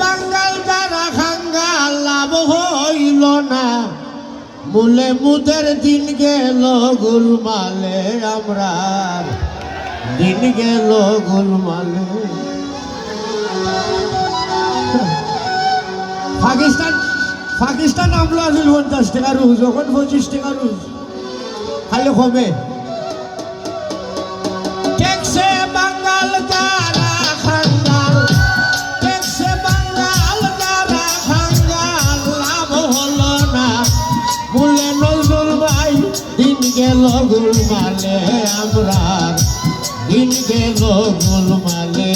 বাঙ্গাল যারা খাঙ্গাল লাভ হইল না। মুলে মুদের দিন গেল গুলমালে আমরা। দিন গেল গুলমালে। পাকিস্তান পাকিস্তান আমলো আসিল পঞ্চাশ টাকা রুজ যখন পঁচিশ টাকা রুজ। খালি কমে। গেল গুলমালে আমরা দিন গেল গুলমালে।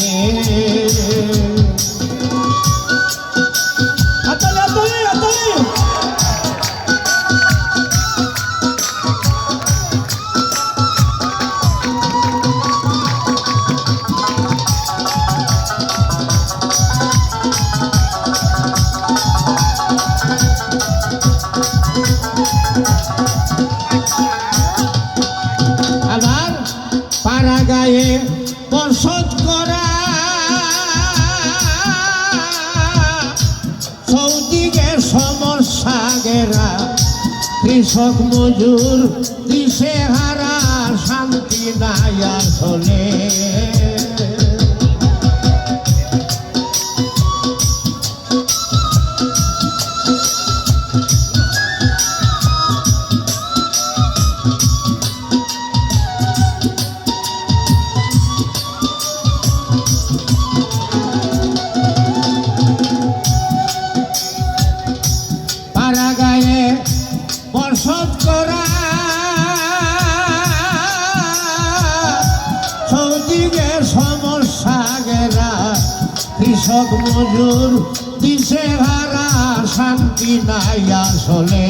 গায়ে বসত করা। সৌদিকে সমস্যা গেরা কৃষক মজুর দিশে হারা শান্তি নাই আসলে। পাড়া গায়ে বসত করা। সৌদিকে সমস্যা গেরা। কৃষক মজুর দিশে হারা শান্তি নাই আসলে।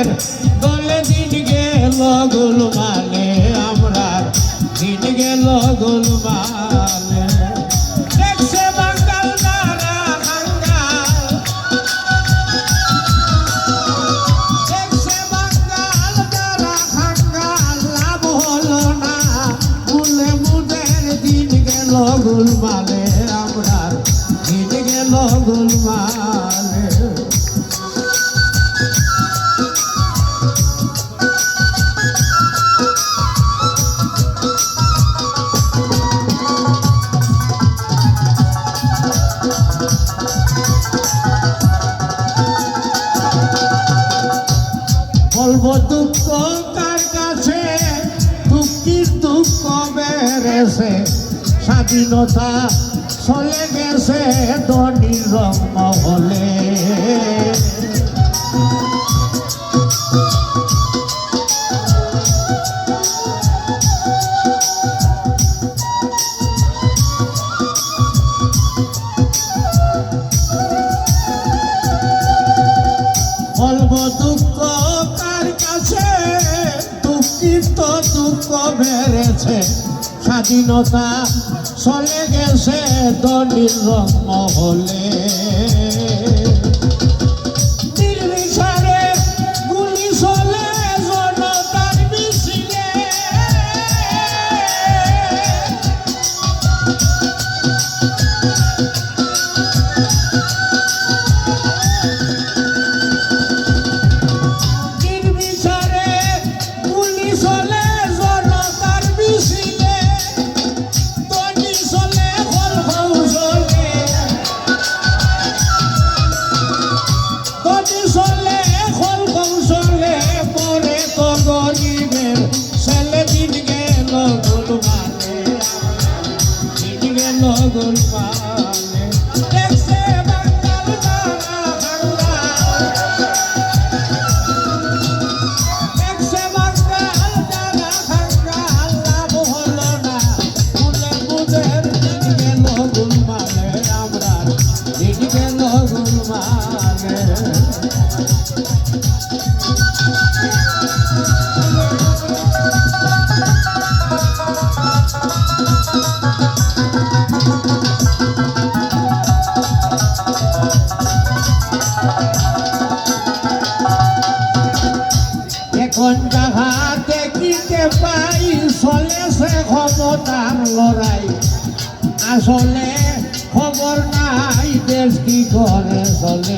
বানরের দলে দিন গেল গুলমালে আমরা দিন গেল গুলমালে। দেখছে কার কাছে দুঃখীর দুঃখ বেড়েছে স্বাধীনতা চলে গেছে ধনির রং মহলে বলব দুঃখ বেড়েছে স্বাধীনতা চলে গেছে দলিল মহলে দেখছে বাঙ্গাল এখন যাহা দেখিতে পাই চলেছে ক্ষমতার লড়াই। আসলে খবর নাই দেশ কি করে চলে?